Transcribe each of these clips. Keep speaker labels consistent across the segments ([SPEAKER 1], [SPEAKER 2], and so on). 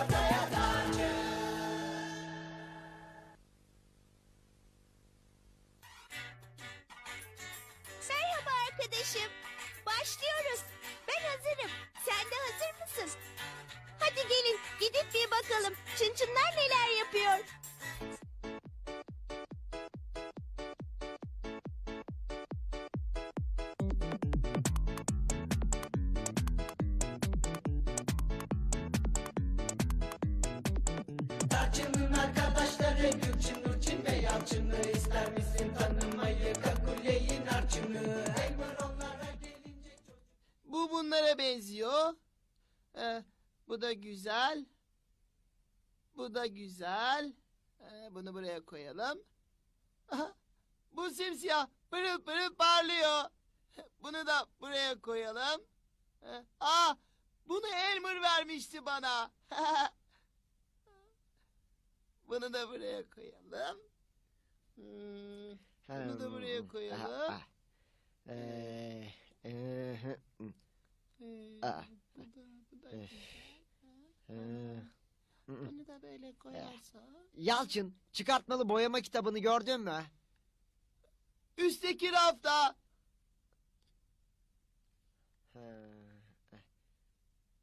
[SPEAKER 1] 받아야 güzel. Bu da güzel. Ee, bunu buraya koyalım. Aha, bu simsiyah pırıl pırıl parlıyor. Bunu da buraya koyalım. Ee, aa, bunu Elmer vermişti bana. bunu da buraya koyalım. Hmm, bunu da buraya koyalım.
[SPEAKER 2] Ee, e, hı, hı,
[SPEAKER 1] Ee,
[SPEAKER 2] Aa.
[SPEAKER 1] bu da, bu da
[SPEAKER 2] Öf.
[SPEAKER 1] güzel.
[SPEAKER 2] Ee.
[SPEAKER 1] Bunu da böyle koyarsa.
[SPEAKER 2] Yalçın çıkartmalı boyama kitabını gördün mü?
[SPEAKER 1] Üstteki rafta.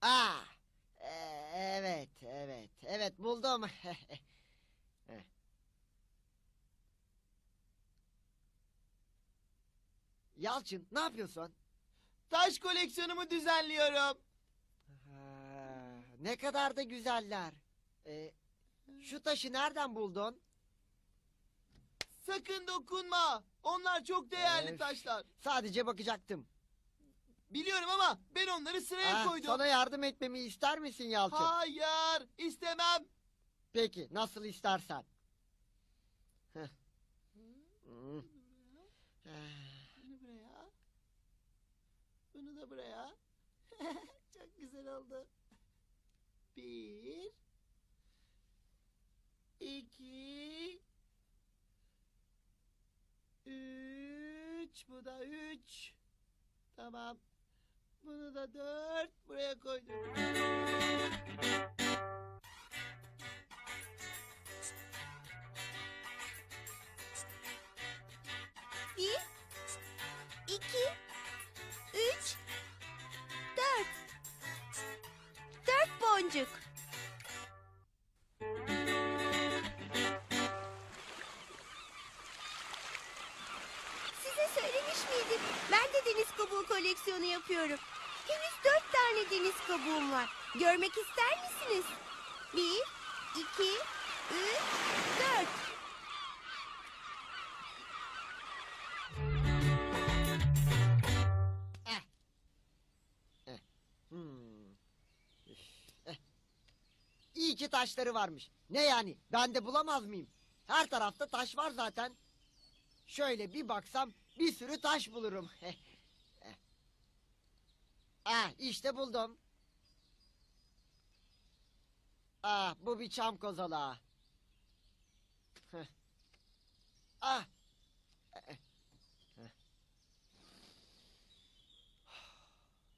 [SPEAKER 2] Aa, e, evet evet evet buldum. Yalçın ne yapıyorsun?
[SPEAKER 1] Taş koleksiyonumu düzenliyorum.
[SPEAKER 2] Ha, ne kadar da güzeller. Ee, şu taşı nereden buldun?
[SPEAKER 1] Sakın dokunma. Onlar çok değerli
[SPEAKER 2] Öf.
[SPEAKER 1] taşlar.
[SPEAKER 2] Sadece bakacaktım.
[SPEAKER 1] Biliyorum ama ben onları sıraya
[SPEAKER 2] Ah,
[SPEAKER 1] koydum.
[SPEAKER 2] sana yardım etmemi ister misin Yalçın?
[SPEAKER 1] Hayır, istemem.
[SPEAKER 2] Peki nasıl istersen. Heh. Hmm.
[SPEAKER 1] Bunu buraya. Bunu da buraya. çok güzel oldu. Bir. iki, Üç. Bu da üç. Tamam. Bunu da dört. Buraya koydum.
[SPEAKER 3] Yapıyorum. Henüz dört tane deniz kabuğum var. Görmek ister misiniz? Bir, iki, üç, dört.
[SPEAKER 2] hmm. İyi ki taşları varmış. Ne yani? Ben de bulamaz mıyım? Her tarafta taş var zaten. Şöyle bir baksam bir sürü taş bulurum. Ah işte buldum. Ah bu bir çam kozalağı. Heh. ah.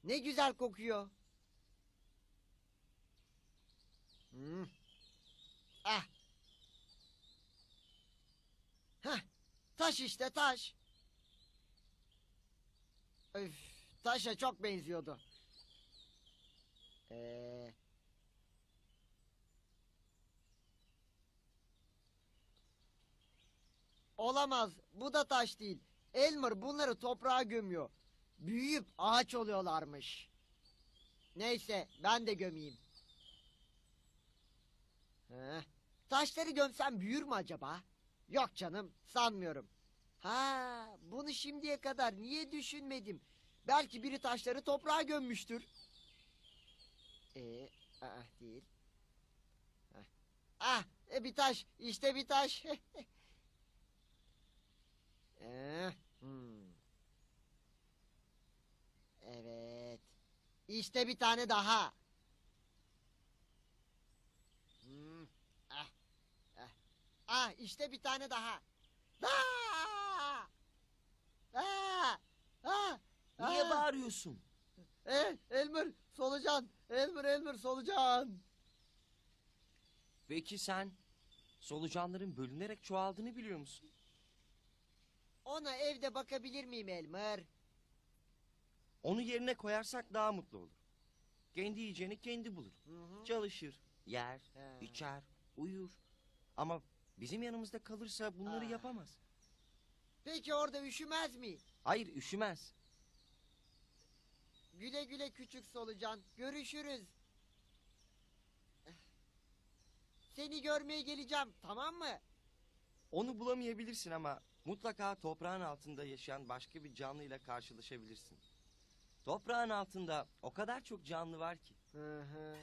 [SPEAKER 2] Ne güzel kokuyor. Hmm. Ah. Heh, taş işte taş. Öf, taşa çok benziyordu. Ee... Olamaz. Bu da taş değil. Elmer bunları toprağa gömüyor. Büyüyüp ağaç oluyorlarmış. Neyse ben de gömeyim. Heh. Taşları gömsem büyür mü acaba? Yok canım sanmıyorum. Ha, bunu şimdiye kadar niye düşünmedim? Belki biri taşları toprağa gömmüştür. Ee, aa, değil. Ah, e, bir taş. İşte bir taş. ee, hmm. Evet. İşte bir tane daha. Hmm. Ah. Ah. Ah işte bir tane daha. Aa! Aa! Aa!
[SPEAKER 4] Niye
[SPEAKER 2] Aa!
[SPEAKER 4] bağırıyorsun?
[SPEAKER 2] Eh, Elmer solucan. Elmer Elmer solucan.
[SPEAKER 4] Peki sen solucanların bölünerek çoğaldığını biliyor musun?
[SPEAKER 2] Ona evde bakabilir miyim Elmer?
[SPEAKER 4] Onu yerine koyarsak daha mutlu olur. Kendi yiyeceğini kendi bulur. Çalışır, yer,
[SPEAKER 2] He.
[SPEAKER 4] içer, uyur. Ama bizim yanımızda kalırsa bunları
[SPEAKER 2] Aa.
[SPEAKER 4] yapamaz.
[SPEAKER 2] Peki orada üşümez mi?
[SPEAKER 4] Hayır üşümez.
[SPEAKER 2] Güle güle küçük solucan. Görüşürüz. Seni görmeye geleceğim tamam mı?
[SPEAKER 4] Onu bulamayabilirsin ama mutlaka toprağın altında yaşayan başka bir canlıyla karşılaşabilirsin. Toprağın altında o kadar çok canlı var ki.
[SPEAKER 2] Hı hı.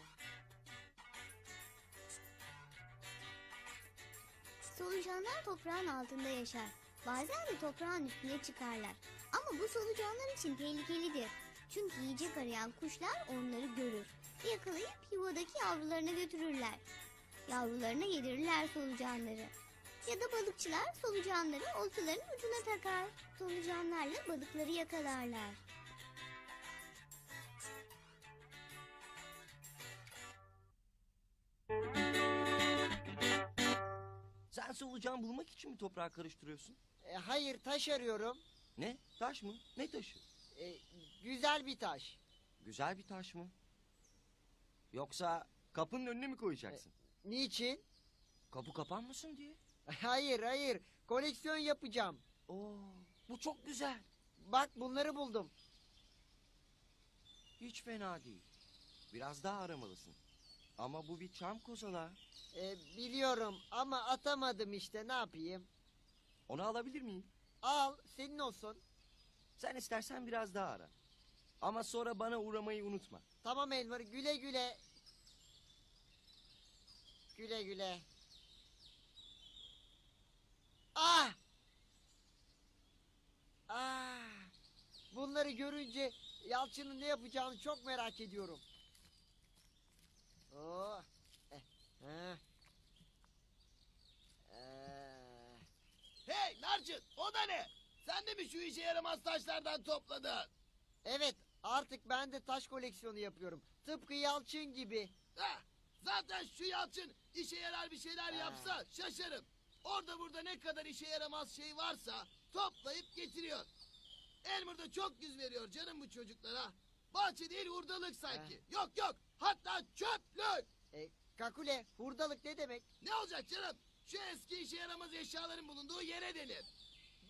[SPEAKER 5] Solucanlar toprağın altında yaşar. Bazen de toprağın üstüne çıkarlar. Ama bu solucanlar için tehlikelidir. Çünkü yiyecek arayan kuşlar onları görür. Yakalayıp yuvadaki yavrularına götürürler. Yavrularına yedirirler solucanları. Ya da balıkçılar solucanları oltaların ucuna takar. Solucanlarla balıkları yakalarlar.
[SPEAKER 4] Sen solucan bulmak için mi toprağı karıştırıyorsun?
[SPEAKER 2] E, hayır taş arıyorum.
[SPEAKER 4] Ne? Taş mı? Ne taşı?
[SPEAKER 2] E, güzel bir taş.
[SPEAKER 4] Güzel bir taş mı? Yoksa kapının önüne mi koyacaksın?
[SPEAKER 2] Niçin?
[SPEAKER 4] Kapı kapanmasın diye.
[SPEAKER 2] Hayır hayır. Koleksiyon yapacağım.
[SPEAKER 4] Oo, bu çok güzel.
[SPEAKER 2] Bak bunları buldum.
[SPEAKER 4] Hiç fena değil. Biraz daha aramalısın. Ama bu bir çam kozalağı.
[SPEAKER 2] E, biliyorum ama atamadım işte ne yapayım.
[SPEAKER 4] Onu alabilir miyim?
[SPEAKER 2] Al senin olsun.
[SPEAKER 4] Sen istersen biraz daha ara. Ama sonra bana uğramayı unutma.
[SPEAKER 2] Tamam Elmer güle güle. Güle güle. Ah! Ah! Bunları görünce Yalçın'ın ne yapacağını çok merak ediyorum. Oh. Eh, eh. Eh.
[SPEAKER 6] Hey Narcın o da ne? Sen de mi şu işe yaramaz taşlardan topladın?
[SPEAKER 2] Evet artık ben de taş koleksiyonu yapıyorum. Tıpkı Yalçın gibi.
[SPEAKER 6] Ha, zaten şu Yalçın işe yarar bir şeyler yapsa şaşarım. Orada burada ne kadar işe yaramaz şey varsa toplayıp getiriyor. Elmer da çok yüz veriyor canım bu çocuklara. Bahçe değil hurdalık sanki. Yok yok hatta çöplük.
[SPEAKER 2] E, kakule hurdalık ne demek?
[SPEAKER 6] Ne olacak canım? Şu eski işe yaramaz eşyaların bulunduğu yere denir.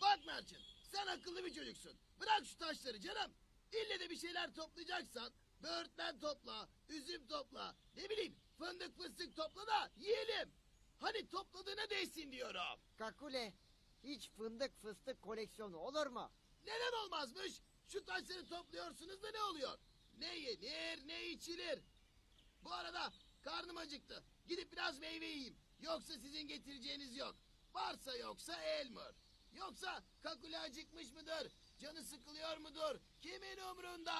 [SPEAKER 6] Bak Narçın sen akıllı bir çocuksun. Bırak şu taşları canım. İlle de bir şeyler toplayacaksan böğürtlen topla, üzüm topla, ne bileyim fındık fıstık topla da yiyelim. Hani topladığına değsin diyorum.
[SPEAKER 2] Kakule hiç fındık fıstık koleksiyonu olur mu?
[SPEAKER 6] Neden olmazmış? Şu taşları topluyorsunuz da ne oluyor? Ne yenir ne içilir. Bu arada karnım acıktı. Gidip biraz meyve yiyeyim. Yoksa sizin getireceğiniz yok. Varsa yoksa Elmer. Yoksa kakule acıkmış mıdır? Canı sıkılıyor mudur? Kimin umrunda?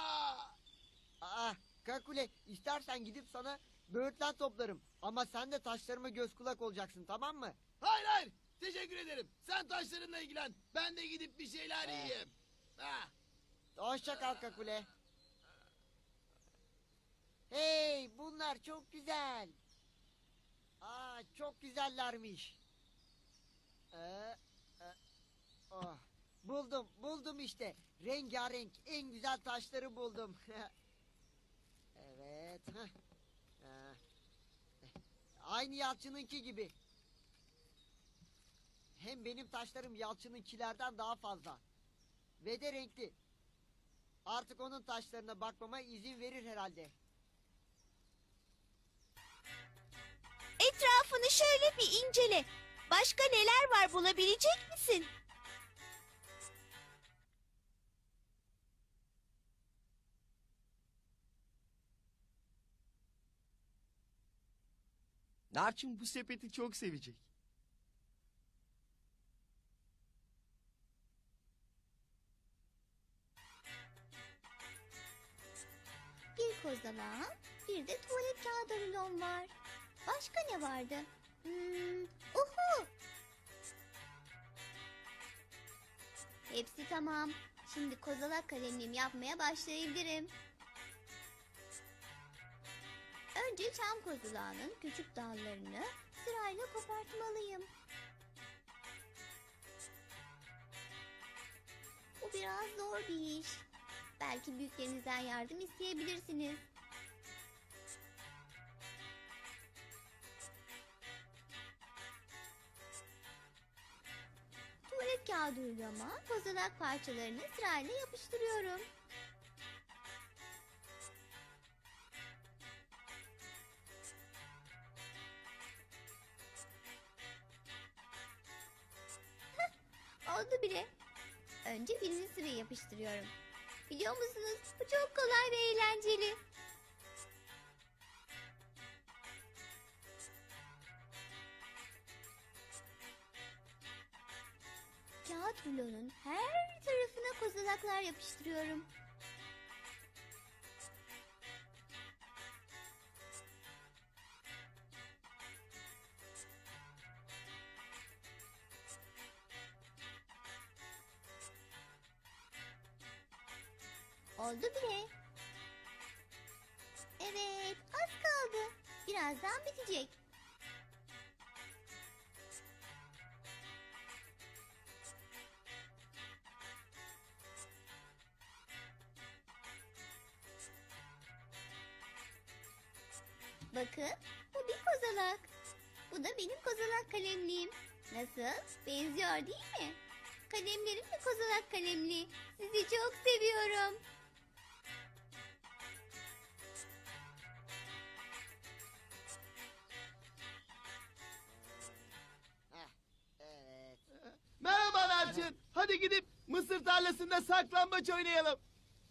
[SPEAKER 2] Aa kakule istersen gidip sana böğürtlen toplarım. Ama sen de taşlarıma göz kulak olacaksın tamam mı?
[SPEAKER 6] Hayır hayır. Teşekkür ederim. Sen taşlarınla ilgilen. Ben de gidip bir şeyler
[SPEAKER 2] Eh.
[SPEAKER 6] yiyeyim. Ha.
[SPEAKER 2] Hoşça kal kakule. Hey bunlar çok güzel. Aa çok güzellermiş. Ee, oh, buldum buldum işte. Rengarenk en güzel taşları buldum. evet. Ha. Aynı Yalçın'ınki gibi. Hem benim taşlarım Yalçın'ınkilerden daha fazla. Ve de renkli. Artık onun taşlarına bakmama izin verir herhalde.
[SPEAKER 7] Etrafını şöyle bir incele. Başka neler var bulabilecek misin?
[SPEAKER 4] Narçın bu sepeti çok sevecek.
[SPEAKER 5] Bir kozalağım, bir de tuvalet kağıdı rulon var. Başka ne vardı? Hmm, uhu! Hepsi tamam. Şimdi kozalak kalemliğimi yapmaya başlayabilirim. Önce çam kozalağının küçük dallarını sırayla kopartmalıyım. Bu biraz zor bir iş. Belki büyüklerinizden yardım isteyebilirsiniz. Tuvalet kağıdı uygulama kozalak parçalarını sırayla yapıştırıyorum. Oldu bile. Önce birinci sırayı yapıştırıyorum. Biliyor musunuz? Bu çok kolay ve eğlenceli. Kağıt rulonun her tarafına kozalaklar yapıştırıyorum. Oldu bile. Evet, az kaldı. Birazdan bitecek. Bakın, bu bir kozalak. Bu da benim kozalak kalemliğim. Nasıl? Benziyor değil mi? Kalemlerim de kozalak kalemli. Sizi çok seviyorum.
[SPEAKER 1] Hadi gidip mısır tarlasında saklambaç oynayalım.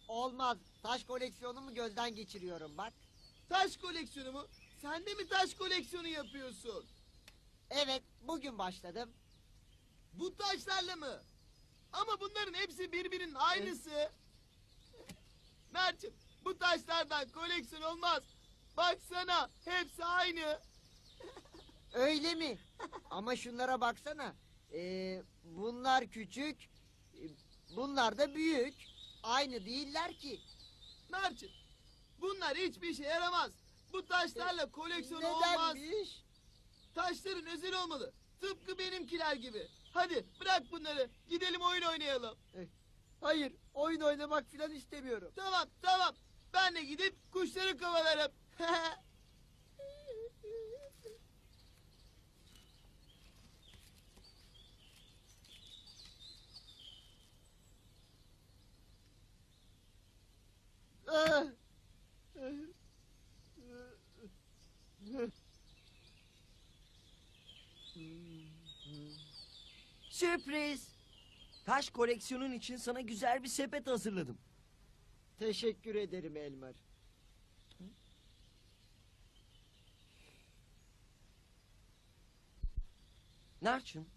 [SPEAKER 2] Olmaz. Taş koleksiyonumu gözden geçiriyorum bak.
[SPEAKER 1] Taş koleksiyonu mu? Sen de mi taş koleksiyonu yapıyorsun?
[SPEAKER 2] Evet, bugün başladım.
[SPEAKER 1] Bu taşlarla mı? Ama bunların hepsi birbirinin aynısı. Mert'im bu taşlardan koleksiyon olmaz. Baksana hepsi aynı.
[SPEAKER 2] Öyle mi? Ama şunlara baksana. Ee, bunlar küçük, e, bunlar da büyük. Aynı değiller ki.
[SPEAKER 1] Mert'im bunlar hiçbir işe yaramaz. Bu taşlarla koleksiyon olmaz.
[SPEAKER 2] Nedenmiş?
[SPEAKER 1] Taşların özel olmalı. Tıpkı benimkiler gibi. Hadi bırak bunları. Gidelim oyun oynayalım.
[SPEAKER 2] Hayır, oyun oynamak filan istemiyorum.
[SPEAKER 1] Tamam tamam. Ben de gidip kuşları kovalarım.
[SPEAKER 4] Sürpriz. Taş koleksiyonun için sana güzel bir sepet hazırladım.
[SPEAKER 2] Teşekkür ederim Elmer.
[SPEAKER 4] Narçın,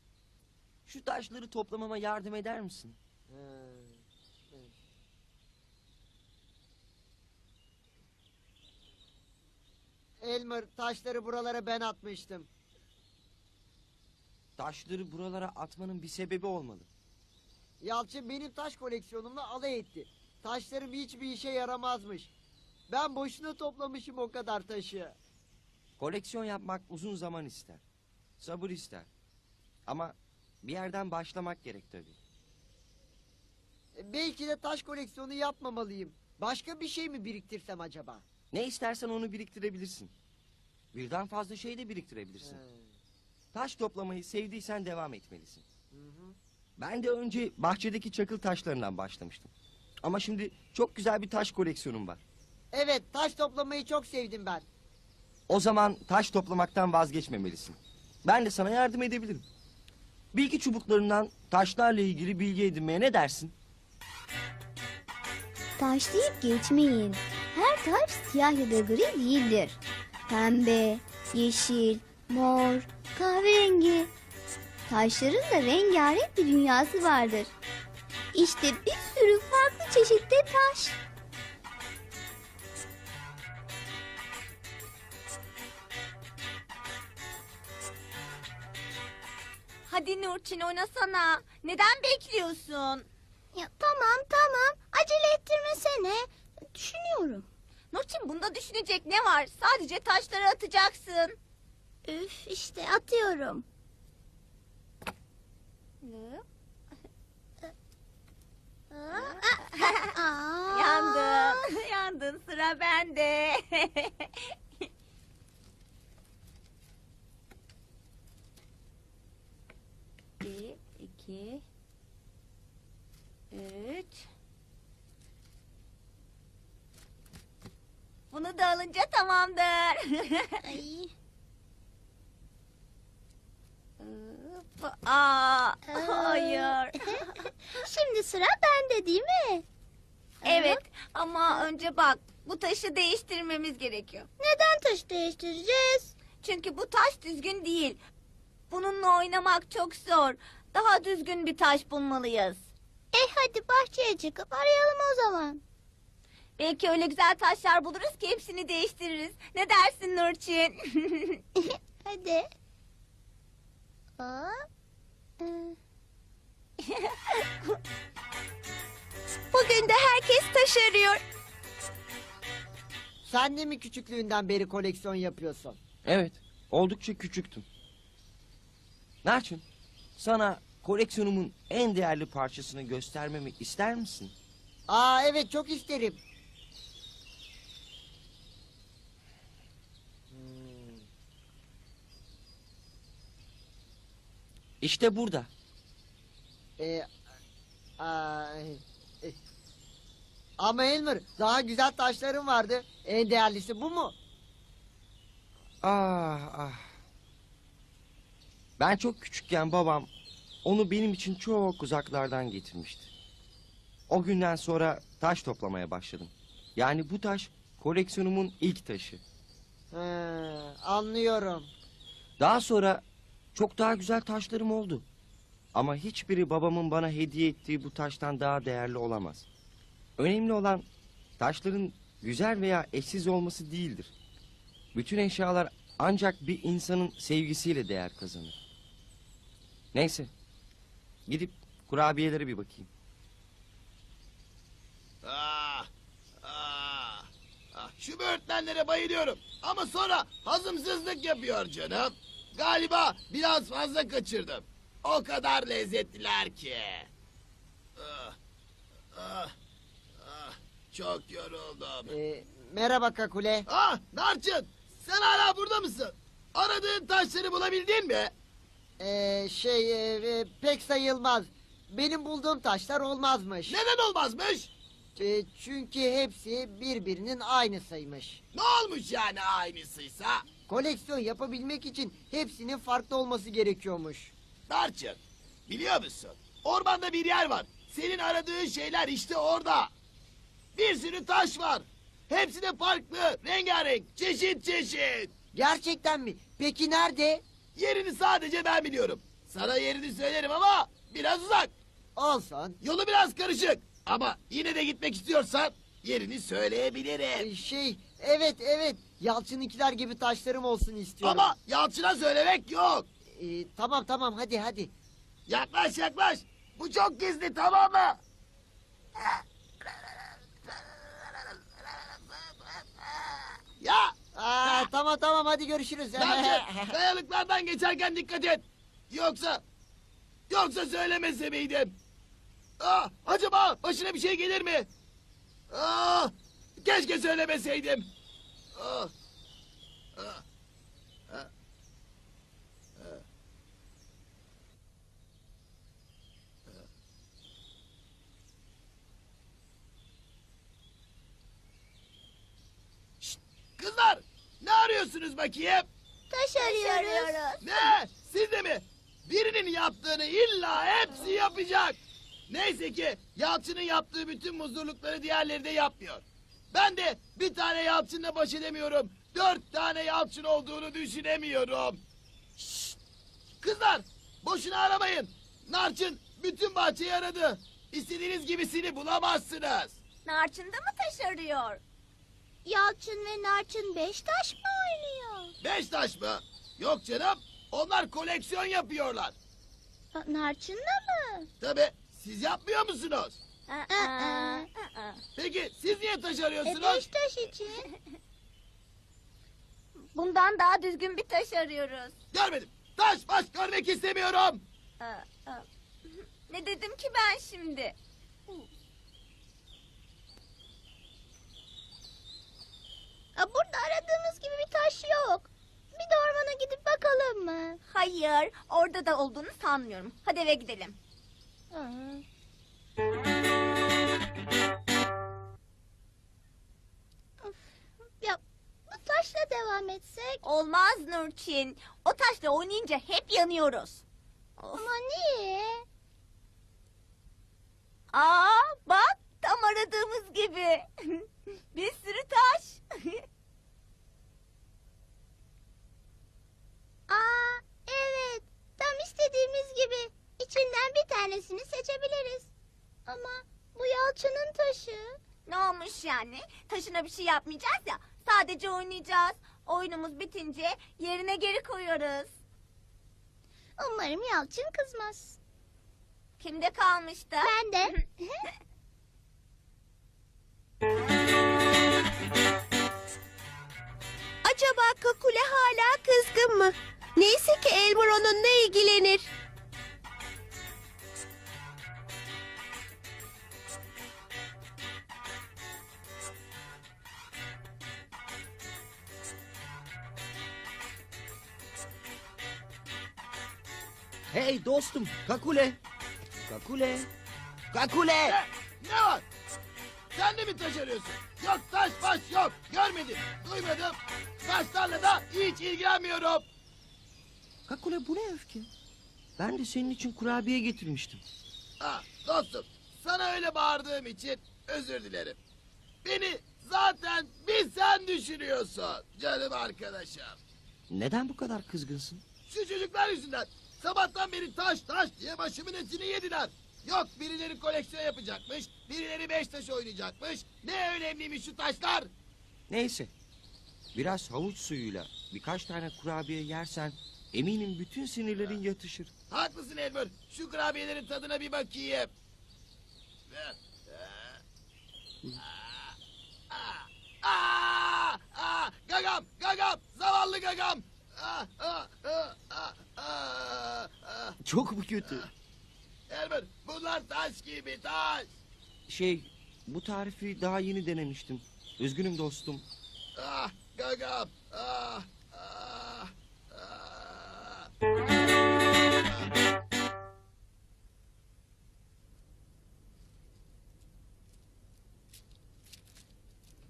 [SPEAKER 4] şu taşları toplamama yardım eder misin?
[SPEAKER 2] Ha, evet. Elmer, taşları buralara ben atmıştım.
[SPEAKER 4] Taşları buralara atmanın bir sebebi olmalı.
[SPEAKER 2] Yalçın benim taş koleksiyonumla alay etti. Taşlarım hiçbir işe yaramazmış. Ben boşuna toplamışım o kadar taşı.
[SPEAKER 4] Koleksiyon yapmak uzun zaman ister. Sabır ister. Ama bir yerden başlamak gerek tabii.
[SPEAKER 2] E, Belki de taş koleksiyonu yapmamalıyım. Başka bir şey mi biriktirsem acaba?
[SPEAKER 4] Ne istersen onu biriktirebilirsin. Birden fazla şey de biriktirebilirsin. Taş toplamayı sevdiysen devam etmelisin.
[SPEAKER 2] hı hı.
[SPEAKER 4] Ben de önce bahçedeki çakıl taşlarından başlamıştım. Ama şimdi çok güzel bir taş koleksiyonum var.
[SPEAKER 2] Evet, taş toplamayı çok sevdim ben.
[SPEAKER 4] O zaman taş toplamaktan vazgeçmemelisin. Ben de sana yardım edebilirim. Bilgi çubuklarından taşlarla ilgili bilgi edinmeye ne dersin?
[SPEAKER 5] Taş deyip geçmeyin. Her taş siyah ya da gri değildir. Pembe, yeşil, mor, kahverengi. Taşların da rengarenk bir dünyası vardır. İşte bir sürü farklı çeşitte taş.
[SPEAKER 7] Hadi Nurçin oynasana. Neden bekliyorsun?
[SPEAKER 5] Ya tamam tamam acele ettirmesene. Düşünüyorum.
[SPEAKER 7] Nurçin bunda düşünecek ne var? Sadece taşları atacaksın.
[SPEAKER 5] Üf işte atıyorum. Aa.
[SPEAKER 7] Yandın. Yandın. Sıra bende. Bir, iki, üç. Bunu da alınca tamamdır.
[SPEAKER 5] Ay.
[SPEAKER 7] Hop, Aa, hayır.
[SPEAKER 5] Şimdi sıra bende değil mi?
[SPEAKER 7] Evet ama önce bak bu taşı değiştirmemiz gerekiyor.
[SPEAKER 5] Neden taş değiştireceğiz?
[SPEAKER 7] Çünkü bu taş düzgün değil. Bununla oynamak çok zor. Daha düzgün bir taş bulmalıyız.
[SPEAKER 5] E hadi bahçeye çıkıp arayalım o zaman.
[SPEAKER 7] Belki öyle güzel taşlar buluruz ki hepsini değiştiririz. Ne dersin Nurçin?
[SPEAKER 5] Hadi. Aa. Ee,
[SPEAKER 7] Bugün de herkes taş arıyor.
[SPEAKER 2] Sen de mi küçüklüğünden beri koleksiyon yapıyorsun?
[SPEAKER 4] Evet, oldukça küçüktüm. Narçın, sana koleksiyonumun en değerli parçasını göstermemi ister misin?
[SPEAKER 2] Aa evet çok isterim.
[SPEAKER 4] İşte burada.
[SPEAKER 2] e, aa, e, ama Elmer daha güzel taşların vardı. En değerlisi bu mu?
[SPEAKER 4] Ah ah. Ben çok küçükken babam onu benim için çok uzaklardan getirmişti. O günden sonra taş toplamaya başladım. Yani bu taş koleksiyonumun ilk taşı.
[SPEAKER 2] He, anlıyorum.
[SPEAKER 4] Daha sonra çok daha güzel taşlarım oldu. Ama hiçbiri babamın bana hediye ettiği bu taştan daha değerli olamaz. Önemli olan taşların güzel veya eşsiz olması değildir. Bütün eşyalar ancak bir insanın sevgisiyle değer kazanır. Neyse. Gidip kurabiyelere bir bakayım.
[SPEAKER 6] Ah, ah, ah. Şu böğürtlenlere bayılıyorum. Ama sonra hazımsızlık yapıyor canım. Galiba biraz fazla kaçırdım. O kadar lezzetliler ki. Ah, ah, ah. Çok yoruldum.
[SPEAKER 2] E, merhaba Kakule.
[SPEAKER 6] Ah Narçın sen hala burada mısın? Aradığın taşları bulabildin mi?
[SPEAKER 2] E, şey e, e, pek sayılmaz. Benim bulduğum taşlar olmazmış.
[SPEAKER 6] Neden olmazmış?
[SPEAKER 2] E, çünkü hepsi birbirinin aynısıymış.
[SPEAKER 6] Ne olmuş yani aynısıysa?
[SPEAKER 2] Koleksiyon yapabilmek için hepsinin farklı olması gerekiyormuş.
[SPEAKER 6] Narçın biliyor musun? Ormanda bir yer var. Senin aradığın şeyler işte orada. Bir sürü taş var. Hepsi de farklı, rengarenk, çeşit çeşit.
[SPEAKER 2] Gerçekten mi? Peki nerede?
[SPEAKER 6] Yerini sadece ben biliyorum. Sana yerini söylerim ama biraz uzak.
[SPEAKER 2] Olsun.
[SPEAKER 6] Yolu biraz karışık. Ama yine de gitmek istiyorsan yerini söyleyebilirim.
[SPEAKER 2] şey evet evet Yalçın'ınkiler gibi taşlarım olsun istiyorum.
[SPEAKER 6] Ama Yalçın'a söylemek yok.
[SPEAKER 2] E, tamam tamam hadi hadi.
[SPEAKER 6] Yaklaş yaklaş. Bu çok gizli tamam mı? Ya
[SPEAKER 2] Aa, tamam tamam hadi görüşürüz.
[SPEAKER 6] Narcı kayalıklardan geçerken dikkat et. Yoksa yoksa söylemese miydim? Ah, acaba başına bir şey gelir mi? Ah, keşke söylemeseydim. Ah, ah, ah, ah. Şşt, Kızlar ne arıyorsunuz bakayım?
[SPEAKER 5] Taş arıyoruz.
[SPEAKER 6] Ne? Siz de mi? Birinin yaptığını illa hepsi yapacak. Neyse ki Yalçın'ın yaptığı bütün muzurlukları diğerleri de yapmıyor. Ben de bir tane Yalçın'la baş edemiyorum. Dört tane Yalçın olduğunu düşünemiyorum. Şşt! Kızlar boşuna aramayın. Narçın bütün bahçeyi aradı. İstediğiniz gibisini bulamazsınız.
[SPEAKER 7] Narçın da mı taş arıyor?
[SPEAKER 5] Yalçın ve Narçın beş taş mı oynuyor?
[SPEAKER 6] Beş taş mı? Yok canım. Onlar koleksiyon yapıyorlar.
[SPEAKER 5] Aa, Narçın da mı?
[SPEAKER 6] Tabii siz yapmıyor musunuz?
[SPEAKER 7] Aa,
[SPEAKER 5] Aa.
[SPEAKER 7] aa.
[SPEAKER 6] Peki siz niye taş
[SPEAKER 5] E
[SPEAKER 6] arıyorsunuz?
[SPEAKER 5] beş taş için.
[SPEAKER 7] Bundan daha düzgün bir taş arıyoruz.
[SPEAKER 6] Görmedim. Taş baş görmek istemiyorum.
[SPEAKER 7] Aa, aa. Ne dedim ki ben şimdi?
[SPEAKER 8] Burada aradığımız gibi bir taş yok. Bir de ormana gidip bakalım mı?
[SPEAKER 7] Hayır, orada da olduğunu sanmıyorum. Hadi eve gidelim.
[SPEAKER 8] Ya bu taşla devam etsek?
[SPEAKER 7] Olmaz Nurçin. O taşla oynayınca hep yanıyoruz. Of.
[SPEAKER 8] Ama niye?
[SPEAKER 7] Aa, bak tam aradığımız gibi. bir sürü taş.
[SPEAKER 8] Aa evet tam istediğimiz gibi. İçinden bir tanesini seçebiliriz. Ama bu Yalçın'ın taşı.
[SPEAKER 7] ne olmuş yani? Taşına bir şey yapmayacağız ya. Sadece oynayacağız. Oyunumuz bitince yerine geri koyuyoruz.
[SPEAKER 8] Umarım Yalçın kızmaz.
[SPEAKER 7] Kimde kalmıştı?
[SPEAKER 8] Ben de.
[SPEAKER 7] Acaba Kakule hala kızgın mı? Neyse ki Elmer onunla ilgilenir.
[SPEAKER 4] Hey dostum Kakule. Kakule. Kakule.
[SPEAKER 6] Ne? Ne var? Sen de mi taş arıyorsun? Yok taş baş yok. Görmedim. Duymadım. Taşlarla da hiç ilgilenmiyorum.
[SPEAKER 4] Kakule bu ne öfke? Ben de senin için kurabiye getirmiştim.
[SPEAKER 6] Ha, dostum sana öyle bağırdığım için özür dilerim. Beni zaten bir sen düşünüyorsun canım arkadaşım.
[SPEAKER 4] Neden bu kadar kızgınsın?
[SPEAKER 6] Şu çocuklar yüzünden sabahtan beri taş taş diye başımın etini yediler. Yok birileri koleksiyon yapacakmış, birileri beş taş oynayacakmış. Ne önemliymiş şu taşlar.
[SPEAKER 4] Neyse. Biraz havuç suyuyla birkaç tane kurabiye yersen eminim bütün sinirlerin yatışır.
[SPEAKER 6] Haklısın Elmer. Şu kurabiyelerin tadına bir bakayım. Aa, aa, gagam, gagam, zavallı gagam. Aa, aa, aa, aa.
[SPEAKER 4] Çok mu kötü?
[SPEAKER 6] Elmer, bunlar taş gibi taş.
[SPEAKER 4] Şey, bu tarifi daha yeni denemiştim. Üzgünüm dostum.
[SPEAKER 6] Ah, gagam. Ah, ah, ah.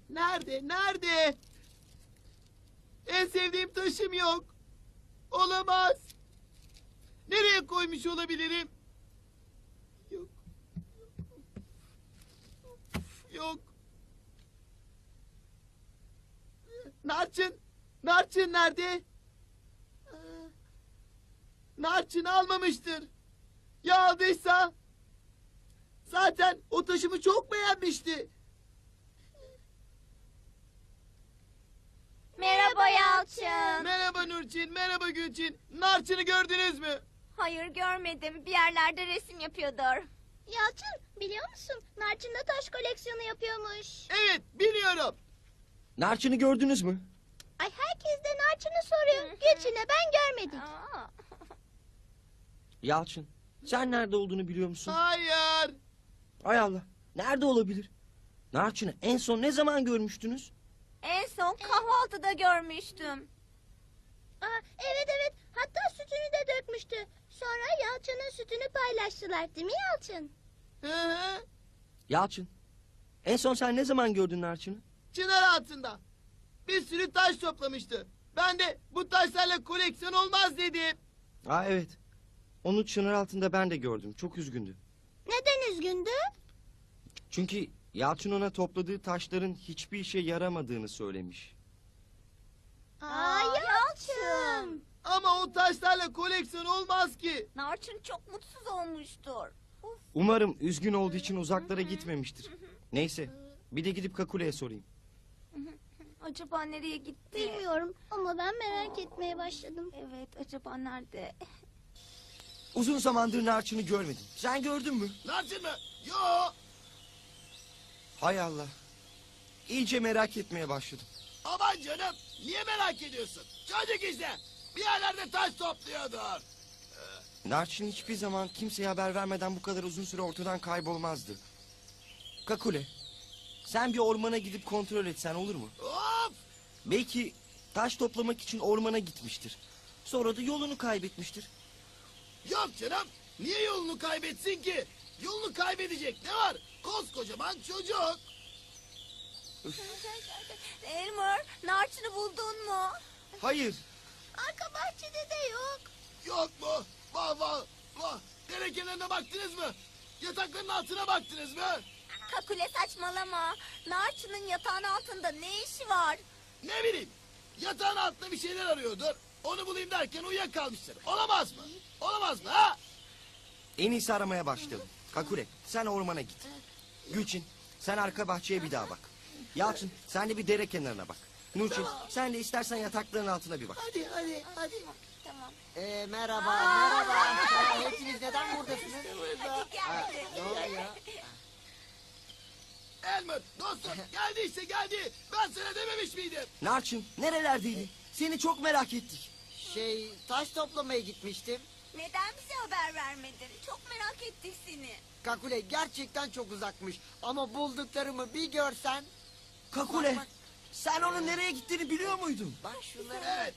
[SPEAKER 6] Nerede? Nerede? En sevdiğim taşım yok. Olamaz. Nereye koymuş olabilirim? Yok. Yok. Narçın. Narçın nerede? Narçın almamıştır. Ya aldıysa? Zaten o taşımı çok beğenmişti.
[SPEAKER 7] Merhaba Yalçın.
[SPEAKER 6] Merhaba Nurçin, merhaba Gülçin. Narçın'ı gördünüz mü?
[SPEAKER 7] Hayır görmedim. Bir yerlerde resim yapıyordur.
[SPEAKER 8] Yalçın biliyor musun? Narçın da taş koleksiyonu yapıyormuş.
[SPEAKER 6] Evet, biliyorum.
[SPEAKER 4] Narçını gördünüz mü?
[SPEAKER 8] Ay herkes de Narçın'ı soruyor. Gülçin'e ben görmedik.
[SPEAKER 7] Aa.
[SPEAKER 4] Yalçın, sen nerede olduğunu biliyor musun?
[SPEAKER 6] Hayır.
[SPEAKER 4] Ay Allah, nerede olabilir? Narçın'ı en son ne zaman görmüştünüz?
[SPEAKER 7] En son kahvaltıda görmüştüm.
[SPEAKER 8] Aa, evet evet hatta. Sonra Yalçın'ın sütünü paylaştılar değil mi Yalçın?
[SPEAKER 6] Hı hı.
[SPEAKER 4] Yalçın, en son sen ne zaman gördün Narçın'ı?
[SPEAKER 6] Çınar altında. Bir sürü taş toplamıştı. Ben de bu taşlarla koleksiyon olmaz dedim.
[SPEAKER 4] Aa evet, onu çınar altında ben de gördüm. Çok üzgündü.
[SPEAKER 8] Neden üzgündü?
[SPEAKER 4] Çünkü Yalçın ona topladığı taşların hiçbir işe yaramadığını söylemiş.
[SPEAKER 8] Aa, Yalçın.
[SPEAKER 6] Ama o taşlarla koleksiyon olmaz ki.
[SPEAKER 7] Narçın çok mutsuz olmuştur. Uf.
[SPEAKER 4] Umarım üzgün olduğu için uzaklara gitmemiştir. Neyse, bir de gidip Kakule'ye sorayım.
[SPEAKER 7] Acaba nereye gitti?
[SPEAKER 8] Bilmiyorum ama ben merak etmeye başladım.
[SPEAKER 7] Evet acaba nerede?
[SPEAKER 4] Uzun zamandır Narçın'ı görmedim. Sen gördün mü?
[SPEAKER 6] Narçın mı? Yo.
[SPEAKER 4] Hay Allah. İyice merak etmeye başladım.
[SPEAKER 6] Aman canım niye merak ediyorsun? Çocuk işte bir yerlerde taş topluyordur.
[SPEAKER 4] Narçın hiçbir zaman kimseye haber vermeden bu kadar uzun süre ortadan kaybolmazdı. Kakule, sen bir ormana gidip kontrol etsen olur mu?
[SPEAKER 6] Hop!
[SPEAKER 4] Belki taş toplamak için ormana gitmiştir. Sonra da yolunu kaybetmiştir.
[SPEAKER 6] Yok canım niye yolunu kaybetsin ki? Yolunu kaybedecek ne var? Koskocaman çocuk.
[SPEAKER 7] Elmer, Narçın'ı buldun mu?
[SPEAKER 4] Hayır,
[SPEAKER 7] Arka bahçede de yok.
[SPEAKER 6] Yok mu? Vah vah vah. Dere kenarına baktınız mı? Yatakların altına baktınız mı?
[SPEAKER 7] Kakule saçmalama. Narçın'ın yatağın altında ne işi var?
[SPEAKER 6] Ne bileyim. Yatağın altında bir şeyler arıyordur. Onu bulayım derken uyuyakalmıştır. Olamaz mı? Olamaz mı ha?
[SPEAKER 4] en iyisi aramaya başlayalım. Kakule, sen ormana git. Gülçin, sen arka bahçeye bir daha bak. Yalçın, sen de bir dere kenarına bak. Nurçin, sen de istersen yatakların altına bir bak.
[SPEAKER 6] Hadi hadi hadi.
[SPEAKER 7] Tamam.
[SPEAKER 2] Ee, merhaba, merhaba. Merhaba, Hepiniz neden buradasınız? Ha, ne oluyor?
[SPEAKER 6] Elmer dostum geldi işte geldi. Ben sana dememiş miydim?
[SPEAKER 4] Narçın, nerelerdeydin? Seni çok merak ettik.
[SPEAKER 2] Şey, taş toplamaya gitmiştim.
[SPEAKER 7] Neden bize haber vermedin? Çok merak ettik seni.
[SPEAKER 2] Kakule gerçekten çok uzakmış. Ama bulduklarımı bir görsen.
[SPEAKER 4] Kakule,
[SPEAKER 2] Bak, bak.
[SPEAKER 4] Sen onun nereye gittiğini biliyor muydun?
[SPEAKER 2] Bak şunlara.
[SPEAKER 6] Evet.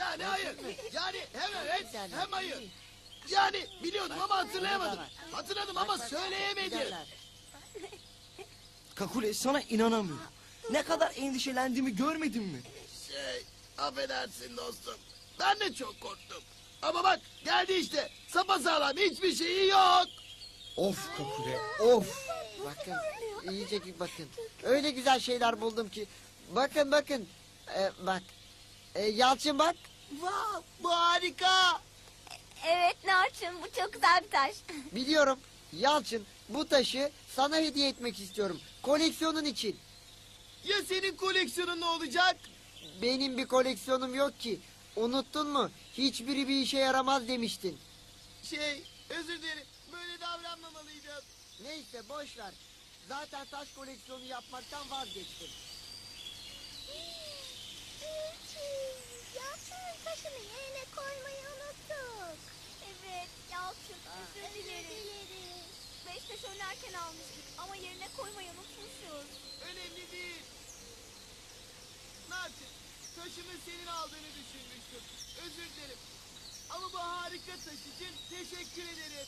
[SPEAKER 6] Yani hayır. Yani hem evet hem hayır. Yani biliyordum ama hatırlayamadım. Hatırladım ama söyleyemedim.
[SPEAKER 4] Kakule, sana inanamıyorum. Ne kadar endişelendiğimi görmedin mi?
[SPEAKER 6] Şey, affedersin dostum. Ben de çok korktum. Ama bak geldi işte. Sapasağlam hiçbir şeyi yok.
[SPEAKER 4] Of Kakule, of.
[SPEAKER 2] Bakın, iyice bir bakın. Öyle güzel şeyler buldum ki. Bakın bakın. Ee, bak. Ee, Yalçın bak.
[SPEAKER 6] Vah bu harika.
[SPEAKER 7] Evet Narçın bu çok güzel bir taş.
[SPEAKER 2] Biliyorum. Yalçın bu taşı sana hediye etmek istiyorum. Koleksiyonun için.
[SPEAKER 6] Ya senin koleksiyonun ne olacak?
[SPEAKER 2] Benim bir koleksiyonum yok ki. Unuttun mu? Hiçbiri bir işe yaramaz demiştin.
[SPEAKER 6] Şey özür dilerim. Böyle davranmamalıydım.
[SPEAKER 2] Neyse boş ver. Zaten taş koleksiyonu yapmaktan vazgeçtim.
[SPEAKER 5] Yalçın'ın taşını yerine koymayı unuttuk.
[SPEAKER 7] Evet Yalçın özür dileriz. Beş taş oynarken almıştık ama yerine koymayı unutmuşuz.
[SPEAKER 6] Önemli değil. Narcı, taşımı senin aldığını düşünmüştüm. Özür dilerim. Ama bu harika taş için teşekkür ederim.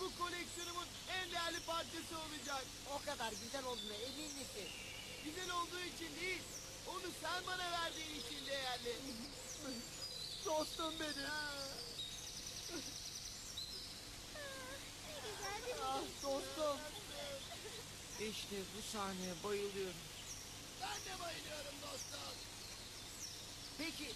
[SPEAKER 6] Bu koleksiyonumun en değerli parçası olacak.
[SPEAKER 2] O kadar güzel olduğuna emin misin?
[SPEAKER 6] Güzel olduğu için değil, onu sen bana verdiğin için değerli. Dostum benim.
[SPEAKER 2] ah dostum.
[SPEAKER 4] İşte bu sahneye bayılıyorum.
[SPEAKER 6] Ben de bayılıyorum dostum.
[SPEAKER 4] Peki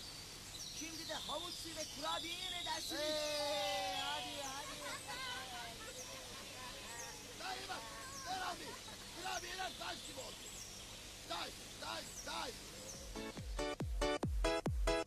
[SPEAKER 4] Şimdi de havuç suyu ve kurabiyeye ne dersiniz?
[SPEAKER 6] Ee,
[SPEAKER 2] hadi hadi.
[SPEAKER 6] Dayı bak, ver abi. Kurabiyeler taş gibi oldu. die, die, die.